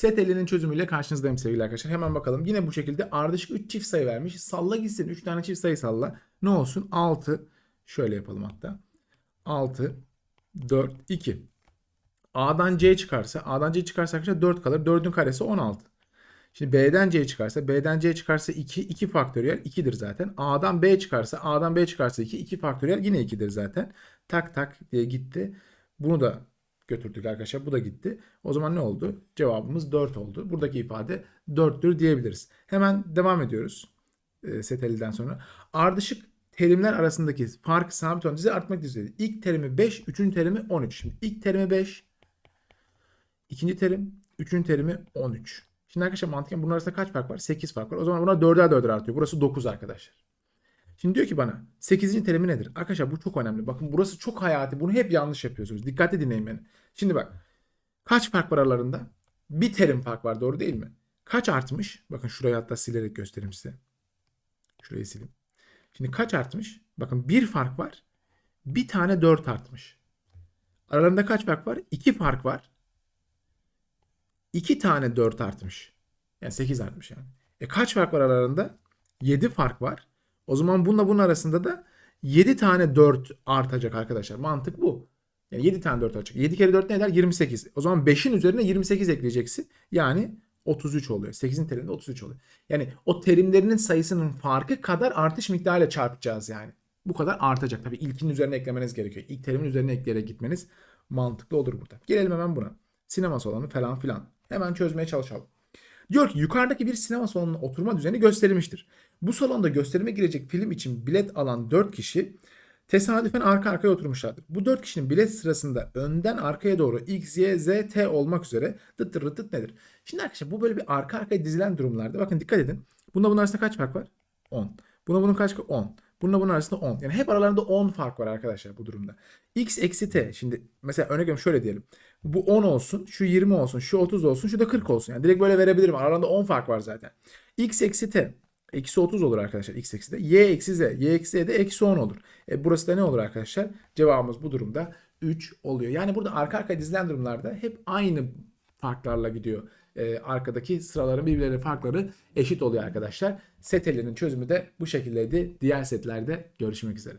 Set elinin çözümüyle karşınızdayım sevgili arkadaşlar. Hemen bakalım. Yine bu şekilde ardışık 3 çift sayı vermiş. Salla gitsin. 3 tane çift sayı salla. Ne olsun? 6. Şöyle yapalım hatta. 6, 4, 2. A'dan C çıkarsa, A'dan C çıkarsa arkadaşlar 4 kalır. 4'ün karesi 16. Şimdi B'den C çıkarsa, B'den C çıkarsa 2, 2 faktöriyel 2'dir zaten. A'dan B çıkarsa, A'dan B çıkarsa 2, 2 faktöriyel yine 2'dir zaten. Tak tak diye gitti. Bunu da götürdük arkadaşlar. Bu da gitti. O zaman ne oldu? Cevabımız 4 oldu. Buradaki ifade 4'tür diyebiliriz. Hemen devam ediyoruz. E, seteliden sonra. Ardışık terimler arasındaki farkı sabit olan dizi artmak üzere. İlk terimi 5, üçüncü terimi 13. Şimdi ilk terimi 5, ikinci terim, üçüncü terimi 13. Şimdi arkadaşlar mantıken bunlar arasında kaç fark var? 8 fark var. O zaman buna 4'er 4'er artıyor. Burası 9 arkadaşlar. Şimdi diyor ki bana 8. terimi nedir? Arkadaşlar bu çok önemli. Bakın burası çok hayati. Bunu hep yanlış yapıyorsunuz. Dikkatli dinleyin beni. Şimdi bak. Kaç fark var aralarında? Bir terim fark var doğru değil mi? Kaç artmış? Bakın şurayı hatta silerek göstereyim size. Şurayı sileyim. Şimdi kaç artmış? Bakın bir fark var. Bir tane 4 artmış. Aralarında kaç fark var? 2 fark var. 2 tane 4 artmış. Yani 8 artmış yani. E kaç fark var aralarında? 7 fark var. O zaman bununla bunun arasında da 7 tane 4 artacak arkadaşlar. Mantık bu. Yani 7 tane 4 artacak. 7 kere 4 ne eder? 28. O zaman 5'in üzerine 28 ekleyeceksin. Yani 33 oluyor. 8'in teriminde 33 oluyor. Yani o terimlerinin sayısının farkı kadar artış miktarıyla çarpacağız yani. Bu kadar artacak. Tabii ilkinin üzerine eklemeniz gerekiyor. İlk terimin üzerine ekleyerek gitmeniz mantıklı olur burada. Gelelim hemen buna. Sinema salonu falan filan. Hemen çözmeye çalışalım. Diyor ki yukarıdaki bir sinema salonunun oturma düzeni gösterilmiştir. Bu salonda gösterime girecek film için bilet alan 4 kişi tesadüfen arka arkaya oturmuşlardır. Bu 4 kişinin bilet sırasında önden arkaya doğru X, Y, Z, T olmak üzere dıt dıt dıt nedir? Şimdi arkadaşlar bu böyle bir arka arkaya dizilen durumlarda bakın dikkat edin. Bunda bunun arasında kaç fark var? 10. Buna bunun kaç 10. Bununla bunun arasında 10. Yani hep aralarında 10 fark var arkadaşlar bu durumda. X eksi T. Şimdi mesela örnek şöyle diyelim. Bu 10 olsun, şu 20 olsun, şu 30 olsun, şu da 40 olsun. Yani direkt böyle verebilirim. Aralarında 10 fark var zaten. X eksi T. Eksi 30 olur arkadaşlar x eksi de. Y eksi Z. Y eksi Z de eksi 10 olur. E burası da ne olur arkadaşlar? Cevabımız bu durumda 3 oluyor. Yani burada arka arkaya dizilen durumlarda hep aynı farklarla gidiyor. E, arkadaki sıraların birbirlerine farkları eşit oluyor arkadaşlar. Set çözümü de bu şekildeydi. Diğer setlerde görüşmek üzere.